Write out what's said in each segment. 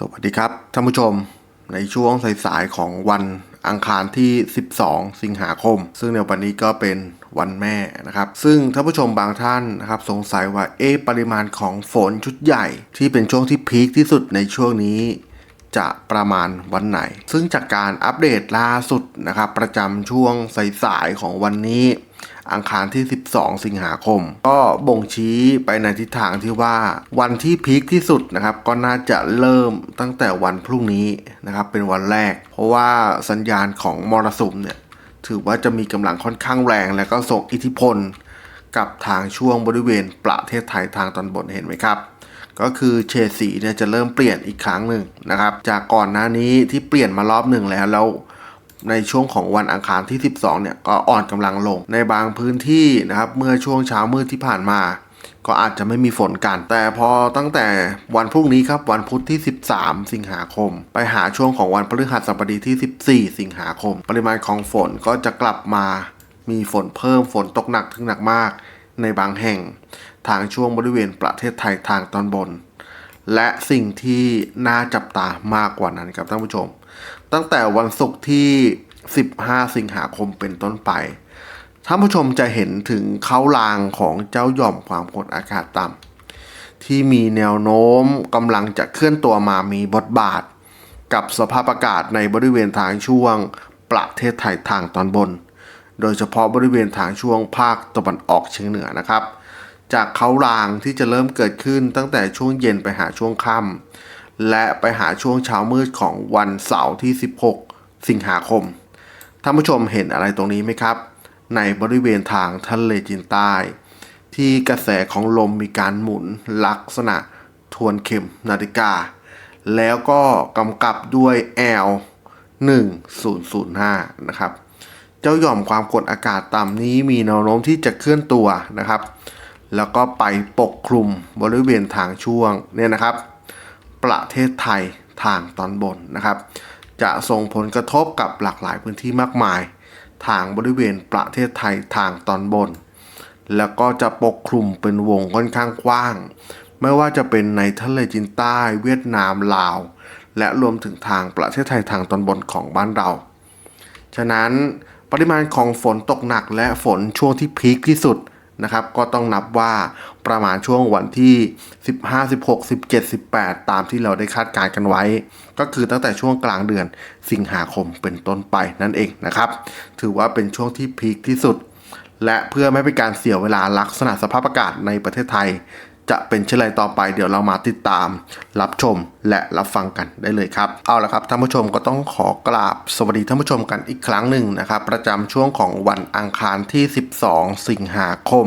สวัสดีครับท่านผู้ชม ในช่วงสายๆของวันอังคารที่ 12 สิงหาคม ซึ่งในวันนี้ก็เป็นวันแม่นะครับ ซึ่งท่านผู้ชมบางท่านนะครับสงสัยว่าเอะปริมาณของฝนชุดใหญ่ที่เป็นช่วงที่พีคที่สุดในช่วงนี้จะประมาณวันไหน ซึ่งจากการอัปเดตล่าสุดนะครับประจำช่วงสายๆของวันนี้ อังคารที่ 12 สิงหาคม ก็บ่งชี้ไปในทิศทางที่ว่าวันที่พีคที่สุดนะครับ ก็น่าจะเริ่มตั้งแต่วันพรุ่งนี้นะครับ เป็นวันแรก เพราะว่าสัญญาณของมรสุมเนี่ยถือว่าจะมีกำลังค่อนข้างแรง และก็ส่งอิทธิพล กับทางช่วงบริเวณประเทศไทยทางตอนบนเห็นไหมครับก็คือเฉดสีเนี่ยจะเริ่มเปลี่ยนอีกครั้งหนึ่งนะครับ จากก่อนหน้านี้ที่เปลี่ยนมารอบหนึ่งแล้วแล้ว ในช่วงของวันอังคารที่ 12 เนี่ยก็อ่อนกำลังลง ในบางพื้นที่นะครับเมื่อช่วงเช้ามืดที่ผ่านมา ก็อาจจะไม่มีฝนกัน แต่พอตั้งแต่วันพรุ่งนี้ครับวันพุธที่ 13 สิงหาคม ไปหาช่วงของวันพฤหัสบดีที่ 14 สิงหาคม ปริมาณของฝนก็จะกลับมา มีฝนเพิ่มฝนตกหนักถึงหนักมาก ในบางแห่ง ทางช่วงบริเวณประเทศไทยทางตอนบน และสิ่งที่น่าจับตามากกว่านั้นครับท่านผู้ชม ตั้งแต่วันศุกร์ที่ 15 สิงหาคมเป็นต้นไปท่านผู้ชมจะเห็นถึงเขาลางของเจ้าหย่อมความกดอากาศต่ำที่มีแนวโน้มกำลังจะเคลื่อนตัวมามีบทบาท กับสภาพอากาศในบริเวณทางช่วงประเทศไทยทางตอนบน โดยเฉพาะบริเวณทางช่วงภาคตะวันออกเฉียงเหนือนะครับ จากเขารางที่จะเริ่มเกิดขึ้นตั้งแต่ช่วงเย็นไปหาช่วงค่ำ และไปหาช่วงเช้ามืดของวันเสาร์ที่ 16 สิงหาคม ท่านผู้ชมเห็นอะไรตรงนี้ไหมครับ ในบริเวณทางทะเลจีนใต้ ที่กระแสของลมมีการหมุนลักษณะทวนเข็มนาฬิกา แล้วก็กำกับด้วย L 1005 นะครับ เจ้าหย่อมความกดอากาศต่ำนี้มีแนวโน้มที่จะเคลื่อนตัวนะครับ แล้วก็ไปปกคลุมบริเวณทางช่วงเนี่ยนะครับ ประเทศไทยทางตอนบนนะครับ จะส่งผลกระทบกับหลากหลายพื้นที่มากมาย ทางบริเวณประเทศไทยทางตอนบน แล้วก็จะปกคลุมเป็นวงค่อนข้างกว้าง ไม่ว่าจะเป็นในทะเลจีนใต้เวียดนามลาว และรวมถึงทางประเทศไทยทางตอนบนของบ้านเรา ฉะนั้นปริมาณของฝนตกหนักและฝนช่วงที่พีคที่สุด นะครับก็ต้องนับว่าประมาณช่วงวันที่ 15 16 17 18 ตามที่เราได้คาดการณ์กันไว้ ก็คือตั้งแต่ช่วงกลางเดือนสิงหาคมเป็นต้นไปนั่นเองนะครับ ถือว่าเป็นช่วงที่พีคที่สุด และเพื่อไม่เป็นการเสียเวลาลักษณะสภาพอากาศในประเทศไทย จะเป็นเช่นไรต่อไปเดี๋ยวเรามาติดตาม รับชมและรับฟังกันได้เลยครับ เอาละครับท่านผู้ชมก็ต้องขอกราบสวัสดีท่านผู้ชมกันอีกครั้งหนึ่งนะครับ ประจำช่วงของวันอังคารที่ 12 สิงหาคม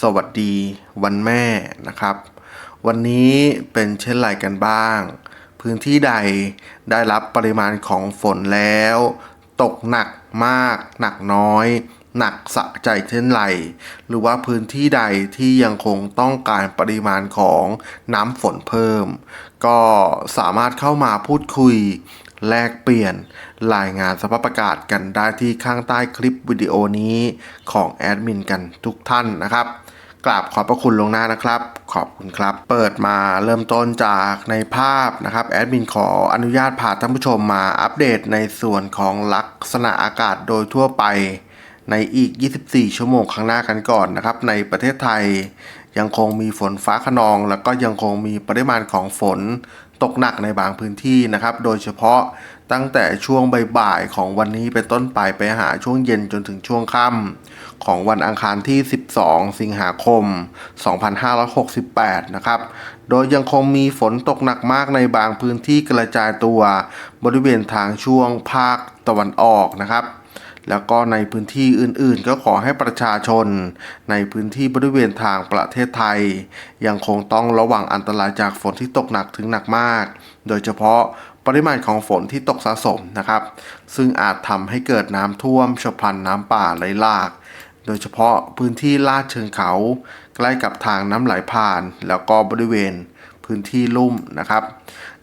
สวัสดีวันแม่นะครับ วันนี้เป็นเช่นไรกันบ้าง พื้นที่ใดได้รับปริมาณของฝนแล้ว ตกหนักมากหนักน้อย หนักสะใจเช่นไร หรือว่าพื้นที่ใดที่ยังคงต้องการปริมาณของน้ำฝนเพิ่ม ก็สามารถเข้ามาพูดคุย แลกเปลี่ยนรายงานสภาพอากาศกันได้ที่ข้างใต้คลิปวิดีโอนี้ของแอดมินกันทุกท่านนะครับกราบขอบพระคุณลวงหน้านะครับ ขอบคุณครับ เปิดมาเริ่มต้นจากในภาพนะครับแอดมินขออนุญาตพาท่านผู้ชมมาอัปเดตในส่วนของลักษณะอากาศโดยทั่วไป ในอีก 24 ชั่วโมงข้างหน้ากันก่อนนะครับ ในประเทศไทยยังคงมีฝนฟ้าขนอง แล้วก็ยังคงมีปริมาณของฝนตกหนักในบางพื้นที่นะครับ โดยเฉพาะตั้งแต่ช่วงบ่ายๆของวันนี้เป็นต้นไปไปหาช่วงเย็นจนถึงช่วงค่ำของวันอังคารที่ 12 สิงหาคม 2568 นะครับ โดยยังคงมีฝนตกหนักมากในบางพื้นที่กระจายตัว บริเวณทางช่วงภาคตะวันออกนะครับ แล้วก็ในพื้นที่อื่นๆ ก็ขอให้ประชาชน ในพื้นที่บริเวณทางประเทศไทย ยังคงต้องระวังอันตรายจากฝนที่ตกหนักถึงหนักมาก โดยเฉพาะปริมาณของฝนที่ตกสะสมนะครับ ซึ่งอาจทำให้เกิดน้ำท่วมฉับพลันน้ำป่าไหลหลาก โดยเฉพาะพื้นที่ลาดเชิงเขา ใกล้กับทางน้ำไหลผ่าน แล้วก็บริเวณพื้นที่ลุ่มนะครับ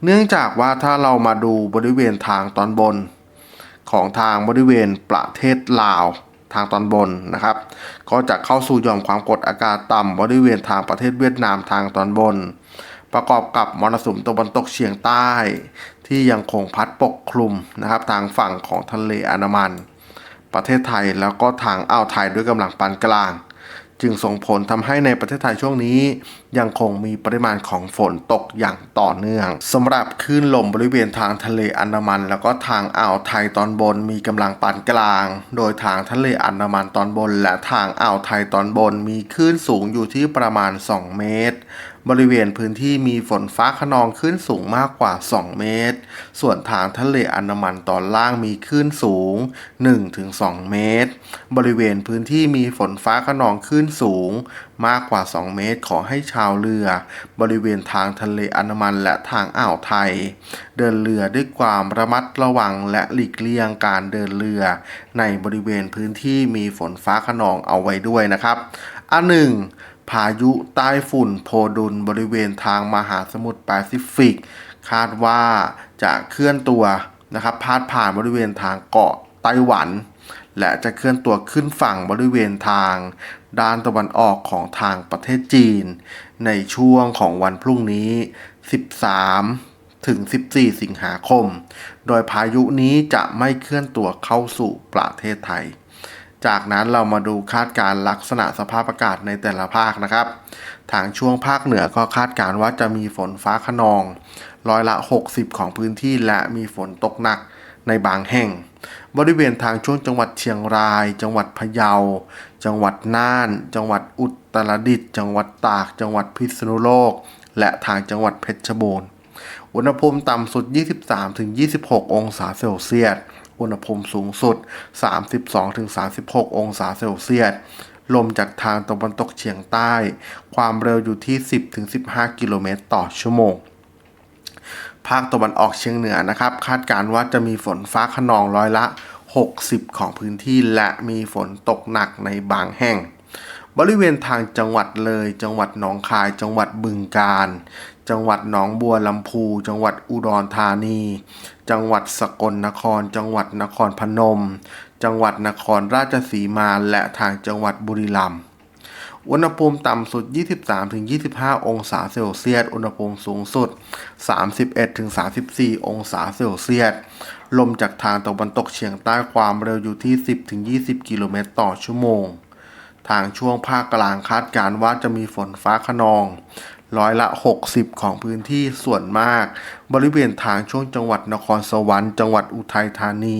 เนื่องจากว่าถ้าเรามาดูบริเวณทางตอนบน ของทางบริเวณประเทศลาวทางตอนบนนะครับ ก็จะเข้าสู่หย่อมความกดอากาศต่ำบริเวณทางประเทศเวียดนามทางตอนบน ประกอบกับมรสุมตะวันตกเฉียงใต้ ที่ยังคงพัดปกคลุมนะครับทางฝั่งของทะเลอันดามัน ประเทศไทยแล้วก็ทางอ่าวไทยด้วยกำลังปานกลาง จึงส่งผลทำให้ในประเทศไทยช่วงนี้ ยังคงมีปริมาณของฝนตกอย่างต่อเนื่องสำหรับคลื่นลมบริเวณทางทะเลอันดามัน แล้วก็ทางอ่าวไทยตอนบนมีกำลังปานกลาง โดยทางทะเลอันดามันตอนบน และทางอ่าวไทยตอนบนมีคลื่นสูงอยู่ที่ประมาณ 2 เมตร บริเวณพื้นที่มีฝนฟ้าขนองคลื่นสูงมากกว่า 2 เมตร ส่วนทางทะเลอันดามันตอนล่างมีคลื่นสูง 1-2 เมตร บริเวณพื้นที่มีฝนฟ้าขนองคลื่นสูง มากกว่า 2 เมตร ขอให้ชาวเรือ บริเวณทางทะเลอันดามันและทางอ่าวไทย เดินเรือด้วยความระมัดระวังและหลีกเลี่ยงการเดินเรือ ในบริเวณพื้นที่มีฝนฟ้าขนองเอาไว้ด้วยนะครับอันหนึ่ง พายุใต้ฝุ่นโพดุลบริเวณทางมหาสมุทรแปซิฟิก คาดว่าจะเคลื่อนตัวนะครับพาดผ่านบริเวณทางเกาะไต้หวัน และจะเคลื่อนตัวขึ้นฝั่งบริเวณทาง ด้านตะวันออกของทางประเทศจีน ในช่วงของวันพรุ่งนี้ 13ถึง 14 สิงหาคม โดยพายุนี้จะไม่เคลื่อนตัวเข้าสู่ประเทศไทย จากนั้นเรามาดูคาดการณ์ลักษณะสภาพอากาศในแต่ละภาคนะครับ ทางช่วงภาคเหนือก็คาดการณ์ว่าจะมีฝนฟ้าขนอง ร้อยละ 60 ของพื้นที่และมีฝนตกหนักในบางแห่ง บริเวณทางช่วงจังหวัดเชียงราย จังหวัดพะเยา จังหวัดน่าน จังหวัดอุตรดิตถ์จังหวัดตาก จังหวัดพิษณุโลก และทางจังหวัดเพชรบูรณ์อุณหภูมิต่ำสุด 23-26 องศาเซลเซียส อุณหภูมิสูงสุด 32-36 องศาเซลเซียส ลมจากทางตะวันตกเฉียงใต้ ความเร็วอยู่ที่ 10-15 กิโลเมตรต่อชั่วโมง ภาคตะวันออกเฉียงเหนือนะครับ คาดการณ์ว่าจะมีฝนฟ้าขนองร้อยละ 60 ของพื้นที่และมีฝนตกหนักในบางแห่งบริเวณทางจังหวัดเลย จังหวัดหนองคาย จังหวัดบึงกาฬ จังหวัดหนองบัวลำพู จังหวัดอุดรธานี จังหวัดสกลนคร จังหวัดนครพนม จังหวัดนครราชสีมา และทางจังหวัดบุรีรัมย์ อุณหภูมิต่ำสุด 23-25 องศาเซลเซียส อุณหภูมิสูงสุด 31-34 องศาเซลเซียส ลมจากทางตะวันตกเฉียงใต้ความเร็วอยู่ที่ 10-20 กิโลเมตรต่อชั่วโมง ทางช่วงภาคกลางคาดการณ์ว่าจะมีฝนฟ้าขนองร้อยละ 60 ของพื้นที่ส่วนมาก บริเวณทางช่วงจังหวัดนครสวรรค์ จังหวัดอุทัยธานี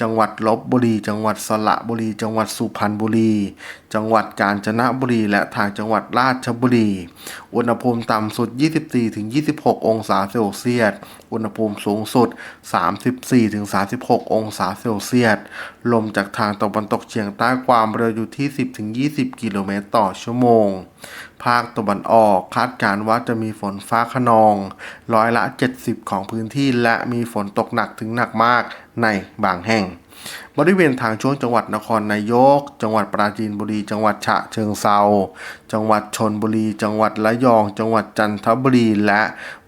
จังหวัดลบบุรี จังหวัดสระบุรี จังหวัดสุพรรณบุรี จังหวัดกาญจนบุรี และทางจังหวัดราชบุรี อุณหภูมิต่ำสุด 24-26 องศาเซลเซียส อุณหภูมิสูงสุด 34-36 องศาเซลเซียส ลมจากทางตะวันตกเฉียงใต้ความเร็วอยู่ที่ 10-20 กิโลเมตรต่อชั่วโมง ภาคตะวันออกคาดการณ์ว่าจะมีฝนฟ้าขนอง ร้อยละ70 ของพื้นที่ และมีฝนตกหนักถึงหนักมากในบางแห่ง บริเวณทางช่วงจังหวัดนครนายก จังหวัดปราจีนบุรี จังหวัดฉะเชิงเซาจังหวัดชนบุรี จังหวัดระยอง จังหวัดจันทบุรี และ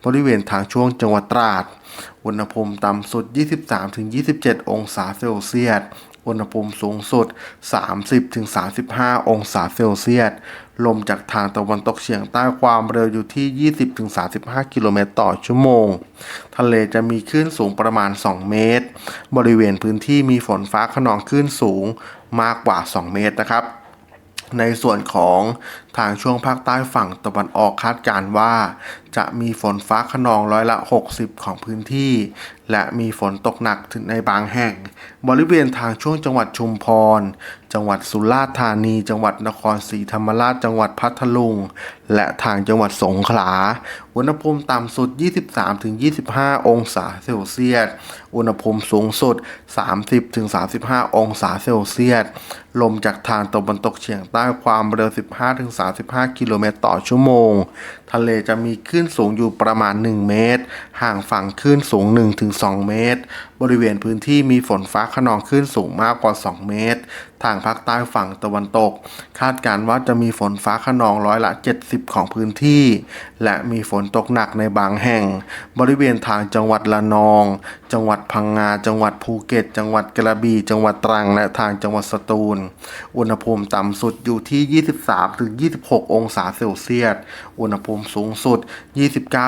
บริเวณทางช่วงจังหวัดตราดอุณหภูมิต่ำสุด 23-27 องศาเซลเซียส อุณหภูมิสูงสุด 30-35 องศาเซลเซียส ลมจากทางตะวันตกเฉียงใต้ความเร็วอยู่ที่ 20-35 กิโลเมตรต่อชั่วโมง ทะเลจะมีคลื่นสูงประมาณ 2 เมตร บริเวณพื้นที่มีฝนฟ้าขนองคลื่นสูงมากกว่า 2 เมตรนะครับ ในส่วนของทางช่วงภาคใต้ฝั่งตะวันออกคาดการว่า จะมีฝนฟ้าขนองร้อยละ 60 ของพื้นที่ และมีฝนตกหนักถึงในบางแห่ง บริเวณทางช่วงจังหวัดชุมพร จังหวัดสุราษฎร์ธานี จังหวัดนครศรีธรรมราช จังหวัดพัทลุง และทางจังหวัดสงขลา อุณหภูมิต่ำสุด 23-25 องศาเซลเซียส อุณหภูมิสูงสุด 30-35 องศาเซลเซียส ลมจากทางตะวันตกเฉียงใต้ความเร็ว 15-35 กิโลเมตรต่อชั่วโมง ทะเลจะมีคลื่นสูงอยู่ประมาณ 1 เมตร ห่างฝั่งคลื่นสูง 1-2 เมตร บริเวณพื้นที่มีฝนฟ้าขนองคลื่นสูงมากกว่า 2 เมตร ทางภาคใต้ฝั่งตะวันตก คาดการณ์ว่าจะมีฝนฟ้าขนองร้อยละ 70ของพื้นที่ และมีฝนตกหนักในบางแห่ง บริเวณทางจังหวัดละนอง จังหวัดพังงา จังหวัดภูเก็ต จังหวัดกระบี่ จังหวัดตรัง และทางจังหวัดสตูล อุณหภูมิต่ำสุดอยู่ที่ 23-26 องศาเซลเซียส อุณหภูมิสูงสุด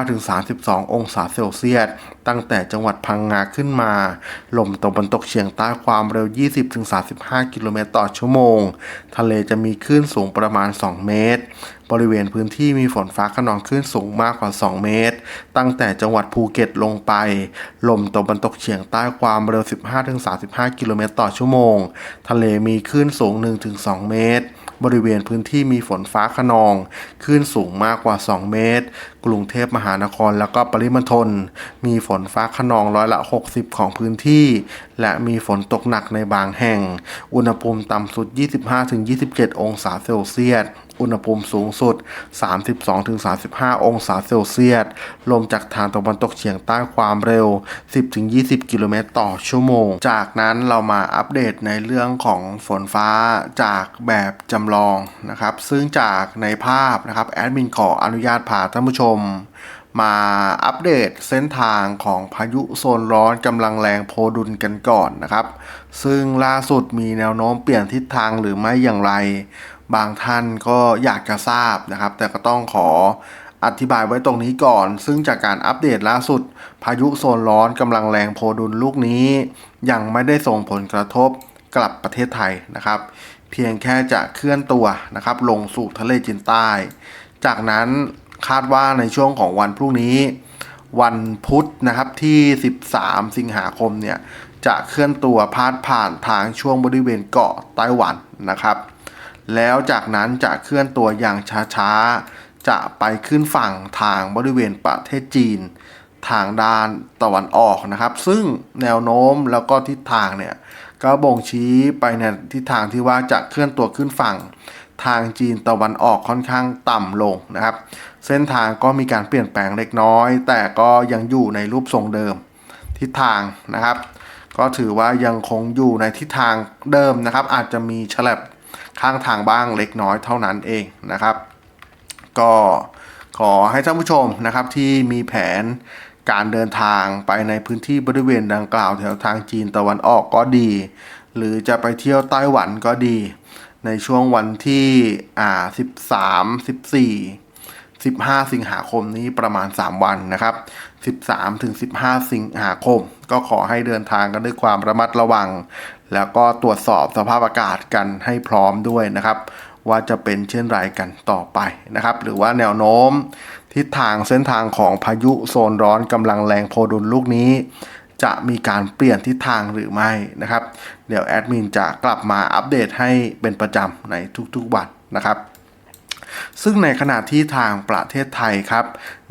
29-32 องศาเซลเซียส ตั้งแต่จังหวัดพังงาขึ้นมา ลมตะวันตกเฉียงใต้ความเร็ว 20-35 กิโลเมตรต่อชั่วโมง ทะเลจะมีคลื่นสูงประมาณ 2 เมตร บริเวณพื้นที่มีฝนฟ้าขนองคลื่นสูงมากกว่า 2 เมตร ตั้งแต่จังหวัดภูเก็ตลงไป ลมตะวันตกเฉียงใต้ความเร็ว 15-35 กิโลเมตรต่อชั่วโมง ทะเลมีคลื่นสูง 1-2 เมตร บริเวณพื้นที่มีฝนฟ้าขนองคลื่นสูงมากกว่า 2 เมตร กรุงเทพมหานครแล้วก็ปริมณฑลมีฝนฟ้าขนองร้อยละ 60 ของพื้นที่ และมีฝนตกหนักในบางแห่ง อุณหภูมิต่ำสุด 25-27 องศาเซลเซียส อุณหภูมิสูงสุด 32-35 องศาเซลเซียส ลมจากทางตะวันตกเฉียงใต้ความเร็ว 10-20 กิโลเมตรต่อชั่วโมง จากนั้นเรามาอัปเดตในเรื่องของฝนฟ้าจากแบบจำลองนะครับ ซึ่งจากในภาพนะครับแอดมินขออนุญาตพาท่านผู้ชมมาอัปเดตเส้นทางของพายุโซนร้อนกำลังแรงโพดุลกันก่อนนะครับ ซึ่งล่าสุดมีแนวโน้มเปลี่ยนทิศทางหรือไม่อย่างไร บางท่านก็อยากจะทราบนะครับ แต่ก็ต้องขออธิบายไว้ตรงนี้ก่อน ซึ่งจากการอัปเดตล่าสุด พายุโซนร้อนกำลังแรงโพดุลลูกนี้ ยังไม่ได้ส่งผลกระทบกลับประเทศไทยนะครับ เพียงแค่จะเคลื่อนตัวนะครับ ลงสู่ทะเลจีนใต้ จากนั้นคาดว่าในช่วงของวันพรุ่งนี้ วันพุธนะครับที่ 13 สิงหาคมเนี่ยจะเคลื่อนตัวพาดผ่านทางช่วงบริเวณเกาะไต้หวันนะครับ แล้วจากนั้นจะเคลื่อนตัวอย่างช้าๆ จะไปขึ้นฝั่งทางบริเวณประเทศจีน ทางด้านตะวันออกนะครับ ซึ่งแนวโน้มแล้วก็ทิศทางเนี่ยก็บ่งชี้ไปในทิศทางที่ว่าจะเคลื่อนตัวขึ้นฝั่ง ทางจีนตะวันออกค่อนข้างต่ำลงนะครับ เส้นทางก็มีการเปลี่ยนแปลงเล็กน้อย แต่ก็ยังอยู่ในรูปทรงเดิมทิศทางนะครับ ก็ถือว่ายังคงอยู่ในทิศทางเดิมนะครับ อาจจะมีฉลับ ข้างทางบ้างเล็กน้อยเท่านั้นเองนะครับ ก็ขอให้ท่านผู้ชมนะครับที่มีแผนการเดินทางไปในพื้นที่บริเวณดังกล่าว แถวทางจีนตะวันออกก็ดี หรือจะไปเที่ยวไต้หวันก็ดี ในช่วงวันที่อ่า13 14 15 สิงหาคมนี้ประมาณ 3 วันนะครับ 13 ถึง 15 สิงหาคม ก็ขอให้เดินทางกันด้วยความระมัดระวัง แล้วก็ตรวจสอบสภาพอากาศกันให้พร้อมด้วยนะครับ ว่าจะเป็นเช่นไรกันต่อไปนะครับ หรือว่าแนวโน้ม ทิศทางเส้นทางของพายุโซนร้อนกำลังแรงโพดุลลูกนี้ จะมีการเปลี่ยนทิศทางหรือไม่นะครับ เดี๋ยวแอดมินจะกลับมาอัปเดตให้เป็นประจำในทุกๆวันนะครับ ซึ่งในขณะที่ทางประเทศไทยครับ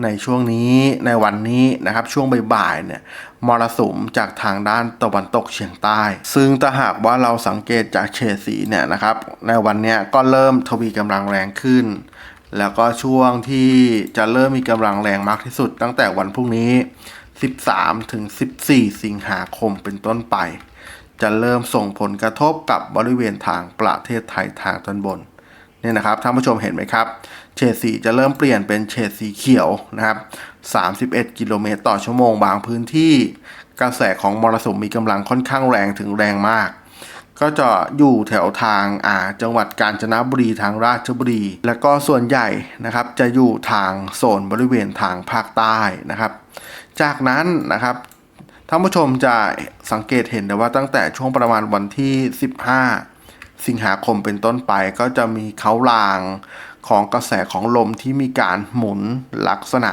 ในช่วงนี้ในวันนี้นะครับช่วงบ่ายๆเนี่ยมรสุมจากทางด้านตะวันตกเฉียงใต้ ซึ่งถ้าหากว่าเราสังเกตจากเฉดสีเนี่ยนะครับ ในวันนี้ก็เริ่มทวีกำลังแรงขึ้น แล้วก็ช่วงที่จะเริ่มมีกำลังแรงมากที่สุด ตั้งแต่วันพรุ่งนี้ 13ถึง14 สิงหาคมเป็นต้นไป จะเริ่มส่งผลกระทบกับบริเวณทางประเทศไทยทางตอนบน เนี่ยนะครับท่านผู้ชมเห็นไหมครับเฉดสีจะเริ่มเปลี่ยนเป็นเฉดสีเขียวนะครับ 31 กิโลเมตรต่อชั่วโมงบางพื้นที่ กระแสของมรสุมมีกำลังค่อนข้างแรงถึงแรงมาก ก็จะอยู่แถวทางอ่าจังหวัดกาญจนบุรีทางราชบุรี และก็ส่วนใหญ่นะครับจะอยู่ทางโซนบริเวณทางภาคใต้นะครับ จากนั้นนะครับท่านผู้ชมจะสังเกตเห็นได้ว่าตั้งแต่ช่วงประมาณวันที่ 15 สิงหาคมเป็นต้นไปก็จะมีเขาลางของกระแสของลมที่มีการหมุนลักษณะ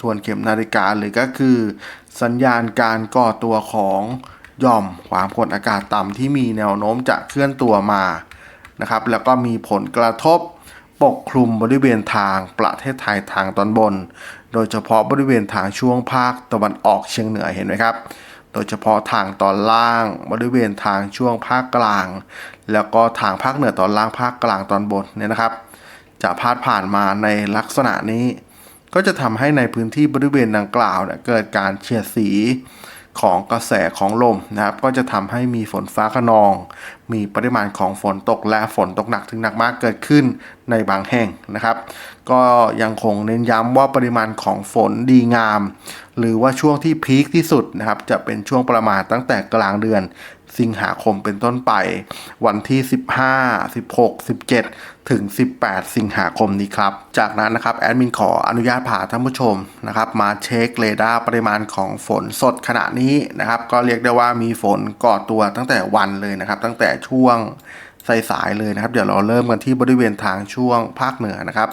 ทวนเข็มนาฬิกาหรือก็คือ สัญญาณการก่อตัวของหย่อมความกดอากาศต่ำที่มีแนวโน้มจะเคลื่อนตัวมานะครับ แล้วก็มีผลกระทบปกคลุมบริเวณทางประเทศไทยทางตอนบน โดยเฉพาะบริเวณทางช่วงภาคตะวันออกเฉียงเหนือเห็นไหมครับ โดยเฉพาะทางตอนล่างบริเวณทางช่วงภาคกลาง แล้วก็ทางภาคเหนือตอนล่างภาคกลางตอนบนเนี่ยนะครับ จะพาดผ่านมาในลักษณะนี้ ก็จะทำให้ในพื้นที่บริเวณดังกล่าวเนี่ยเกิดการเฉียดสี ของกระแสของลมนะครับ ก็จะทำให้มีฝนฟ้าขนอง มีปริมาณของฝนตกและฝนตกหนักถึงหนักมากเกิดขึ้นในบางแห่งนะครับ ก็ยังคงเน้นย้ำว่าปริมาณของฝนดีงาม หรือว่าช่วงที่พีคที่สุดนะครับ จะเป็นช่วงประมาณตั้งแต่กลางเดือน สิงหาคมเป็นต้นไป วันที่ 15 16 17 ถึง 18 สิงหาคมนี้ครับ จากนั้นนะครับแอดมินขออนุญาตพาท่านผู้ชมนะครับมาเช็คเรดาร์ปริมาณของฝนสดขณะนี้นะครับ ก็เรียกได้ว่ามีฝนก่อตัวตั้งแต่วันเลยนะครับ ตั้งแต่ช่วงสายๆเลยนะครับ เดี๋ยวเราเริ่มกันที่บริเวณทางช่วงภาคเหนือนะครับ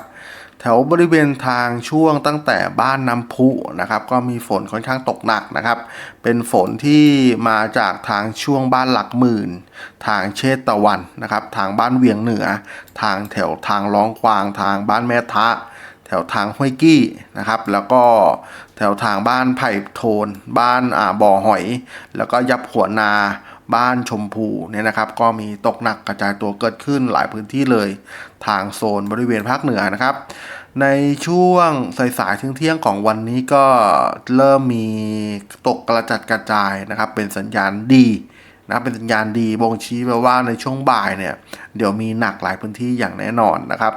ถวบริเวณทางช่วงตั้งแต่บ้านน้ำพุนะครับ ก็มีฝนค่อนข้างตกหนักนะครับ เป็นฝนที่มาจากทางช่วงบ้านหลักหมื่น ทางเชตตะวันนะครับ ทางบ้านเวียงเหนือ ทางแถวทางร้องควางทางบ้านแม่ทะ แถวทางห้วยกี้นะครับ แล้วก็แถวทางบ้านไผ่โทน บ้านอ่าบ่อหอย แล้วก็ยับหัวนา บ้านชมพูเนี่ยนะครับ ก็มีตกหนักกระจายตัวเกิดขึ้นหลายพื้นที่เลย ทางโซนบริเวณภาคเหนือนะครับ ในช่วงสายๆเที่ยงของวันนี้ก็เริ่มมีตกกระจัดกระจายนะครับ เป็นสัญญาณดีนะเป็นสัญญาณดีบ่งชี้ไปว่าในช่วงบ่ายเนี่ย เดี๋ยวมีหนักหลายพื้นที่อย่างแน่นอนนะครับ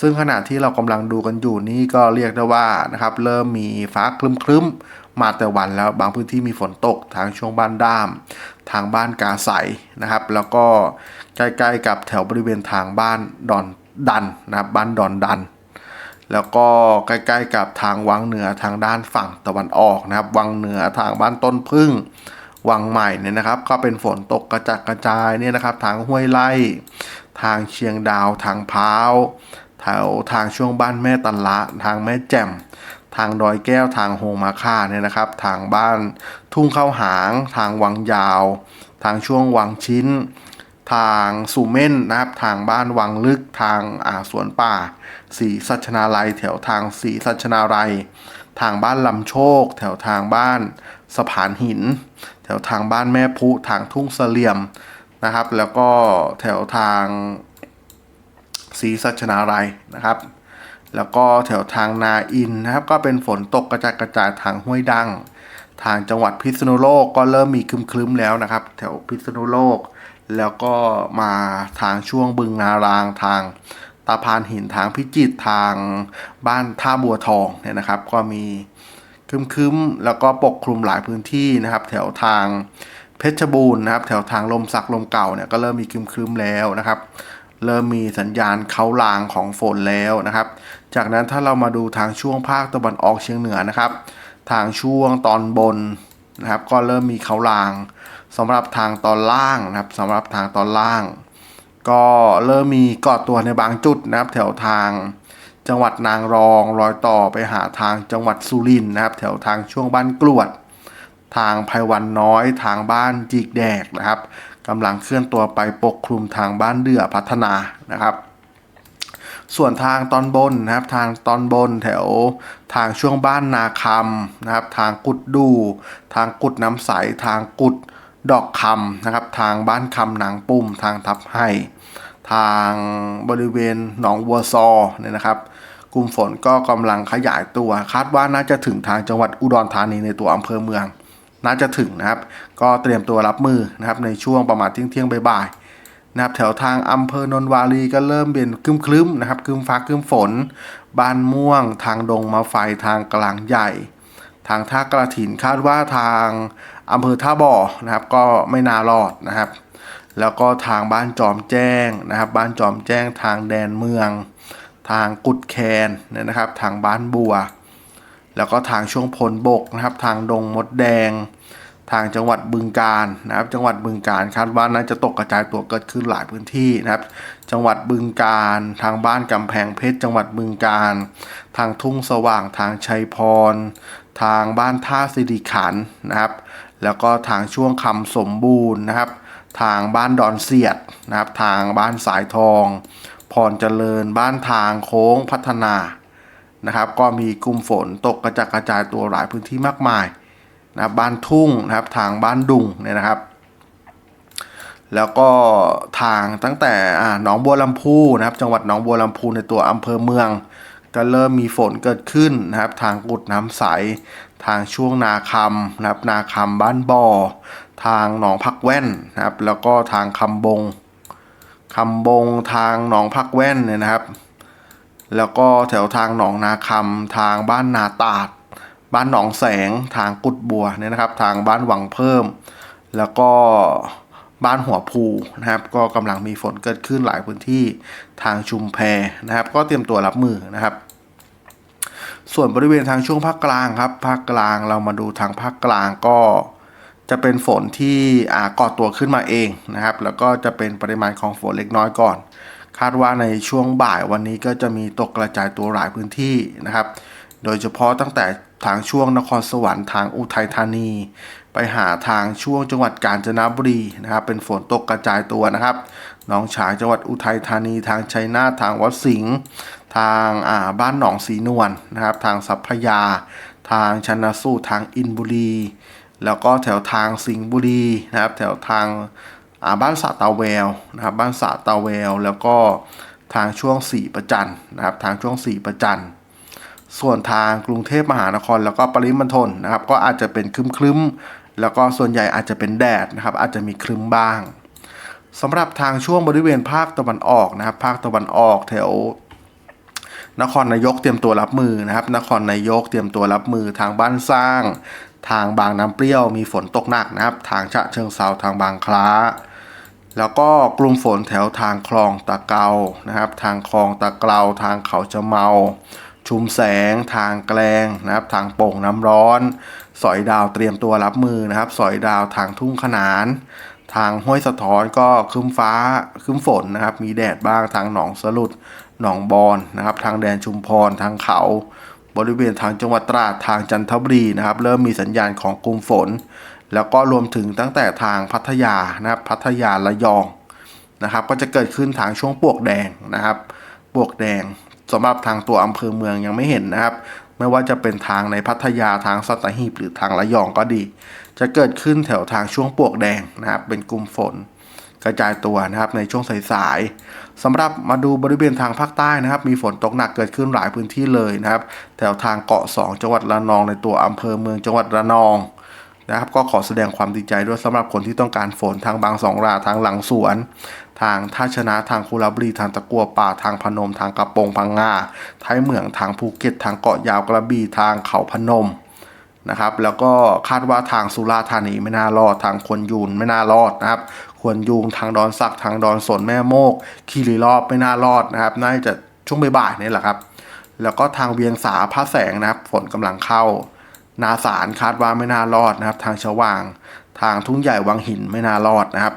ซึ่งขณะที่เรากำลังดูกันอยู่นี่ก็เรียกได้ว่านะครับ เริ่มมีฟ้าคลึ้มๆ มาแต่วันแล้วบางพื้นที่มีฝนตกทางช่วงบ้านด้าม ทางบ้านกาใสนะครับ แล้วก็ใกล้ๆกับแถวบริเวณทางบ้านดอนดันนะครับบ้านดอนดัน แล้วก็ใกล้ๆกับทางวังเหนือทางด้านฝั่งตะวันออกนะครับ วังเหนือทางบ้านต้นพึ่งวังใหม่เนี่ยนะครับ ก็เป็นฝนตกกระจัดกระจายเนี่ยนะครับ ทางห้วยไล่ทางเชียงดาว ทางพร้าวแถวทางช่วงบ้านแม่ตันละ ทางแม่แจ่มางดอยแก้วทางโฮมาค่าเนี่ยนะครับ ทางบ้านทุ่งเข้าหาง ทางวังยาว ทางช่วงวังชิ้น ทางสุเม่นนะครับทางบ้านวังลึกทางอ่าสวนป่าสีสัชนาลัย แถวทางสีสัชนาลัย ทางบ้านลำโชค แถวทางบ้านสะพานหิน แถวทางบ้านแม่พุทางทุ่งเสลี่ยมนะครับ แล้วก็แถวทางสีสัชนาลัยนะครับ แล้วก็แถวทางนาอินนะครับ ก็เป็นฝนตกกระจายกระจายทางห้วยดัง ทางจังหวัดพิษณุโลกก็เริ่มมีคลึ้มๆแล้วนะครับ แถวพิษณุโลก แล้วก็มาทางช่วงบึงนารางทางตาพานหินทางพิจิตทางบ้านท่าบัวทองเนี่ยนะครับ ก็มีคึ้มๆแล้วก็ปกคลุมหลายพื้นที่นะครับ แถวทางเพชรบูรณ์นะครับ แถวทางลมสักลมเก่าเนี่ยก็เริ่มมีครึ้มๆแล้วนะครับ เริ่มมีสัญญาณเขาลางของฝนแล้วนะครับ จากนั้นถ้าเรามาดูทางช่วงภาคตะวันออกเฉียงเหนือนะครับ ทางช่วงตอนบนนะครับก็เริ่มมีเขาลางสำหรับทางตอนล่างนะครับสำหรับทางตอนล่าง ก็เริ่มมีก่อตัวในบางจุดนะครับ แถวทางจังหวัดนางรองรอยต่อไปหาทางจังหวัดสุรินทร์นะครับ แถวทางช่วงบ้านกลวด ทางไพวันน้อยทางบ้านจีกแดกนะครับกำลังเคลื่อนตัวไปปกคลุมทางบ้านเดือพัฒนานะครับ ส่วนทางตอนบนนะครับ ทางตอนบนแถวทางช่วงบ้านนาคำนะครับ ทางกุดดู ทางกุดน้ำใส ทางกุดดอกคำนะครับ ทางบ้านคำหนางปุ่ม ทางทับไห่ทางบริเวณหนองวัวซอเนี่ยนะครับ กลุ่มฝนก็กำลังขยายตัว คาดว่าน่าจะถึงทางจังหวัดอุดรธานีในตัวอำเภอเมือง น่าจะถึงนะครับ ก็เตรียมตัวรับมือนะครับในช่วงประมาณเที่ยงเที่ยงบ่ายๆ นะครับแถวทางอำเภอนนวารีก็เริ่มเป็นครึ้มๆนะครับครึ้มฟ้าครึ้มฝน บ้านม่วง ทางดงมาไฟทางกลางใหญ่ ทางท่ากระถินคาดว่าทางอำเภอท่าบ่อนะครับ ก็ไม่น่ารอดนะครับ แล้วก็ทางบ้านจอมแจ้งนะครับ บ้านจอมแจ้งทางแดนเมือง ทางกุดแคนเนี่ยนะครับ ทางบ้านบัว แล้วก็ทางช่วงพลบกนะครับ ทางดงมดแดง ทางจังหวัดบึงกาฬนะครับ จังหวัดบึงกาฬคาดว่าน่าจะตกกระจายตัวเกิดขึ้นหลายพื้นที่นะครับ จังหวัดบึงกาฬทางบ้านกำแพงเพชร จังหวัดบึงกาฬทางทุ่งสว่างทางชัยพร ทางบ้านท่าสิริขันนะครับ แล้วก็ทางช่วงคำสมบูรณ์นะครับ ทางบ้านดอนเสียดนะครับ ทางบ้านสายทอง พรเจริญบ้านทางโค้งพัฒนานะครับ ก็มีกลุ่มฝนตกกระจัดกระจายตัวหลายพื้นที่มากมาย นะครับบ้านทุ่งนะครับทางบ้านดุงเนี่ยนะครับ แล้วก็ทางตั้งแต่หนองบัวลำพูนะครับ จังหวัดหนองบัวลำพูในตัวอำเภอเมือง ก็เริ่มมีฝนเกิดขึ้นนะครับ ทางกุดน้ำใส ทางช่วงนาคำนะครับ นาคำบ้านบ่อ ทางหนองพักแว่นนะครับ แล้วก็ทางคำบงคำบงทางหนองพักแว่นเนี่ยนะครับ แล้วก็แถวทางหนองนาคำทางบ้านนาตาด บ้านหนองแสงทางกุดบัวเนี่ยนะครับ ทางบ้านหวังเพิ่ม แล้วก็บ้านหัวภูนะครับ ก็กำลังมีฝนเกิดขึ้นหลายพื้นที่ทางชุมแพนะครับ ก็เตรียมตัวรับมือนะครับ ส่วนบริเวณทางช่วงภาคกลางครับภาคกลางเรามาดูทางภาคกลางก็จะเป็นฝนที่อ่าก่อตัวขึ้นมาเองนะครับ แล้วก็จะเป็นปริมาณของฝนเล็กน้อยก่อน คาดว่าในช่วงบ่ายวันนี้ก็จะมีตกกระจายตัวหลายพื้นที่นะครับ โดยเฉพาะตั้งแต่ ทางช่วงนครสวรรค์ทางอุทัยธานี ไปหาทางช่วงจังหวัดกาญจนบุรีนะครับ เป็นฝนตกกระจายตัวนะครับหนองฉางจังหวัดอุทัยธานี ทางชัยนาททางวัดสิงห์ทางาบ้านหนองสีนวลนะครับ ทางสัพพยา ทางชนะสูตรทางอินบุรี แล้วก็แถวทางสิงห์บุรีนะครับ แถวทางาบ้านสาตาแววนะครับ บ้านสาตาแวว แล้วก็ทางช่วงสีประจันนะครับ ทางช่วงสีประจัน ส่วนทางกรุงเทพมหานคร แล้วก็ปริมณฑลนะครับ ก็อาจจะเป็นครึ้มๆแล้วก็ส่วนใหญ่อาจจะเป็นแดดนะครับ อาจจะมีครึ้มบ้างสำหรับทางช่วงบริเวณภาคตะวันออกนะครับ ภาคตะวันออกแถวนครนายกเตรียมตัวรับมือนะครับ นครนายกเตรียมตัวรับมือทางบ้านสร้าง ทางบางน้ำเปรี้ยวมีฝนตกหนักนะครับ ทางฉะเชิงเซาทางบางคล้า แล้วก็กลุ่มฝนแถวทางคลองตะเกานะครับ ทางคลองตะเกาทางเขาจะเมา ชุมแสง ทางแกลงนะครับ ทางโป่งน้ำร้อน สอยดาวเตรียมตัวรับมือนะครับ สอยดาวทางทุ่งขนาน ทางห้วยสะท้อนก็คึ้มฟ้าคึ้มฝนนะครับ มีแดดบ้างทางหนองสลุดหนองบอนนะครับ ทางแดนชุมพรทางเขา บริเวณทางจังหวัดตราดทางจันทบุรีนะครับ เริ่มมีสัญญาณของกลุ่มฝน แล้วก็รวมถึงตั้งแต่ทางพัทยานะครับพัทยาระยองนะครับ ก็จะเกิดขึ้นทางช่วงปวกแดงนะครับ ปวกแดง สำหรับทางตัวอำเภอเมืองยังไม่เห็นนะครับ ไม่ว่าจะเป็นทางในพัทยาทางสัตหีบหรือทางระยองก็ดี จะเกิดขึ้นแถวทางช่วงปวกแดงนะครับเป็นกลุ่มฝนกระจายตัวนะครับในช่วงสายๆสำหรับมาดูบริเวณทางภาคใต้นะครับ มีฝนตกหนักเกิดขึ้นหลายพื้นที่เลยนะครับ แถวทางเกาะ 2 จังหวัดระนองในตัวอำเภอเมืองจังหวัดระนอง นะครับ ก็ขอแสดงความดีใจด้วยสำหรับคนที่ต้องการฝนทางบางสองราทางหลังสวน ทางท่าชนะทางคุระบุรีทางตะกัวป่าทางพนม ทางกระโปรงพังงาท้ายเหมืองทางภูเก็ต ทางเกาะยาวกระบี่ทางเขาพนมนะครับแล้วก็คาดว่าทางสุราธานีไม่น่ารอดทางควนยูนไม่น่ารอดนะครับควนยูงทางดอนสักทางดอนสนแม่โมกคีรีรอบไม่น่ารอดนะครับ น่าจะช่วงบ่ายๆนี่แหละครับ แล้วก็ทางเวียงสาพระแสงนะครับฝนกำลังเข้า นาสารคาดว่าไม่น่ารอดนะครับ ทางชวาง ทางทุ่งใหญ่วังหินไม่น่ารอดนะครับ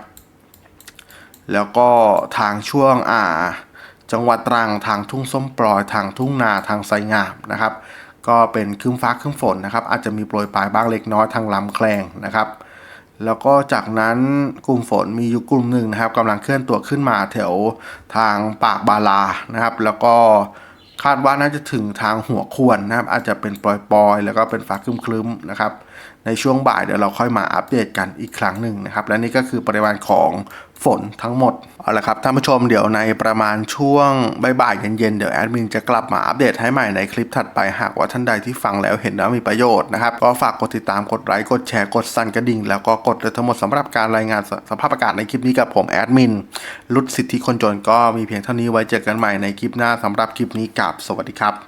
แล้วก็ทางช่วงอ่า จังหวัดตรังทางทุ่งส้มปลอยทางทุ่งนาทางไซงามนะครับ ก็เป็นครึ้มฟ้าครึ้มฝนนะครับ อาจจะมีโปรยปลายบ้างเล็กน้อยทางลำแคลงนะครับแล้วก็จากนั้นกลุ่มฝนมีอยู่กลุ่มหนึ่งนะครับกำลังเคลื่อนตัวขึ้นมาแถวทางปากบาลานะครับ แล้วก็ คาดว่าน่าจะถึงทางหัวขวนนะครับ อาจจะเป็นปล่อยๆ แล้วก็เป็นฟ้าครึ้มๆนะครับ ในช่วงบ่ายเดี๋ยวเราค่อยมาอัปเดตกันอีกครั้งหนึ่งนะครับ และนี่ก็คือปริมาณของฝนทั้งหมด เอาละครับท่านผู้ชมเดี๋ยวในประมาณช่วงบ่ายเย็นๆเดี๋ยวแอดมินจะกลับมาอัปเดตให้ใหม่ในคลิปถัดไปหากว่าท่านใดที่ฟังแล้วเห็นแล้วมีประโยชน์นะครับ ก็ฝากกดติดตามกดไลค์กดแชร์กดสั่นกระดิ่ง แล้วก็กดเลยทั้งหมดสำหรับการรายงานสสภาพอากาศในคลิปนี้กับผมแอดมินรุดสิทธิคนจนก็มีเพียงเท่านี้ไว้เจอกันใหม่ในคลิปหน้าสำหรับคลิปนี้กับสวัสดีครับ